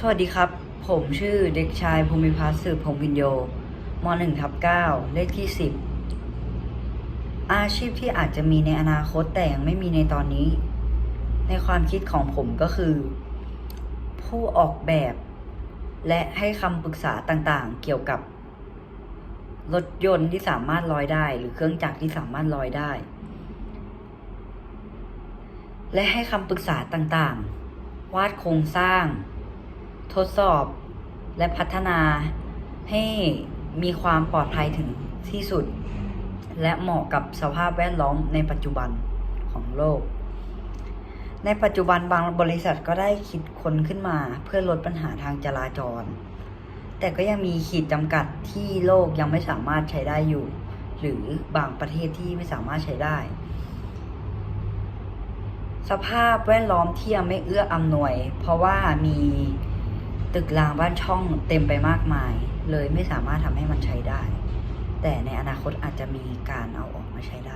สวัสดีครับ ผมชื่อเด็กชายภูมิพัฒน์สืบพงษ์พินโยม .1 ทับ9เลขที่ 10 อาชีพที่อาจจะมีในอนาคตแต่ยังไม่มีในตอนนี้ ในความคิดของผมก็คือ ผู้ออกแบบ และให้คำปรึกษาต่างๆ เกี่ยวกับ รถยนต์ที่สามารถลอยได้ หรือเครื่องจักรที่สามารถลอยได้ และให้คำปรึกษาต่างๆ วาดโครงสร้าง ทดสอบและพัฒนาให้มีความปลอดภัยถึงที่สุด และเหมาะกับสภาพแวดล้อมในปัจจุบันของโลก ในปัจจุบันบางบริษัทก็ได้คิดค้นขึ้นมาเพื่อลดปัญหาทางจราจร แต่ก็ยังมีขีดจำกัดที่โลกยังไม่สามารถใช้ได้อยู่ หรือบางประเทศที่ไม่สามารถใช้ได้ สภาพแวดล้อมที่ยังไม่เอื้ออำนวย เพราะว่ามี ตึกรางบ้านช่องเต็มไปมากมาย เลยไม่สามารถทำให้มันใช้ได้ แต่ในอนาคตอาจจะมีการเอาออกมาใช้ได้